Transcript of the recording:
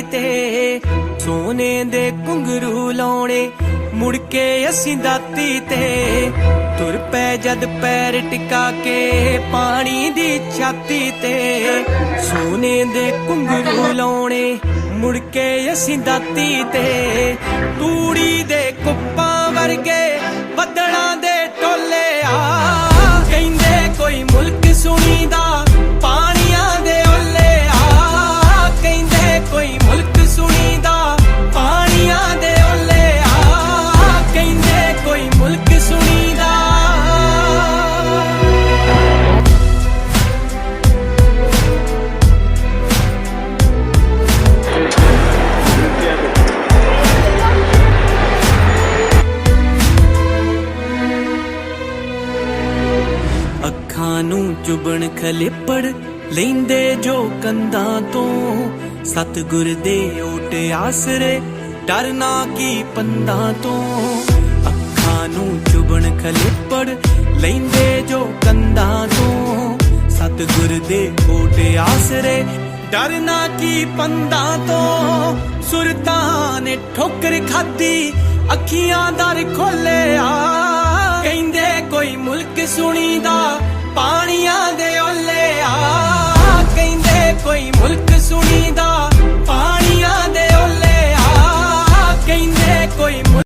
ਛਾਤੀ ਤੇ ਸੋਨੇ ਦੇ ਕੁੰਗਰੂ ਲਾਉਣੇ, ਮੁੜ ਕੇ ਅਸੀਂ ਦਾਤੀ ਤੇ ਤੁਰ ਪੈ ਜਦ ਪੈਰ ਟਿਕਾ ਕੇ ਪਾਣੀ ਦੀ ਛਾਤੀ ਤੇ ਸੋਨੇ ਦੇ ਘੁੰਗਰੂ ਲਾਉਣੇ, ਮੁੜ ਕੇ ਅਸੀਂ ਦਾਤੀ ਤੇ ਤੂੰ ਕਹਿੰਦੇ ਕੋਈ ਸੁਣੀਦਾ। ਅੱਖਾਂ ਨੂੰ ਚੁਬਣ ਖਲਿਪੜ ਲੈਂਦੇ ਜੋ ਕੰਧਾਂ ਤੋਂ। ਸਤਗੁਰ ਦੇ ਓਟ ਆਸਰੇ ਡਰਨਾ ਕੀ ਪੰਦਾਂ ਤੋਂ। ਖਲਿਪੜ ਲੈਂਦੇ ਜੋ ਕੰਧਾਂ ਤੋਂ। ਸਤਗੁਰ ਦੇ ਓਟ ਆਸਰੇ ਡਰਨਾ ਕੀ ਪੰਦਾ ਤੋਂ। ਸੁਰਤਾਂ ਨੇ ਠੋਕਰ ਖਾਦੀ ਅੱਖੀਆਂ ਦਰ ਖੋਲਿਆ ਕਹਿੰਦੇ ਕੋਈ ਮੁਲਕ ਸੁਣੀਦਾ, ਪਾਣੀਆਂ ਦੇ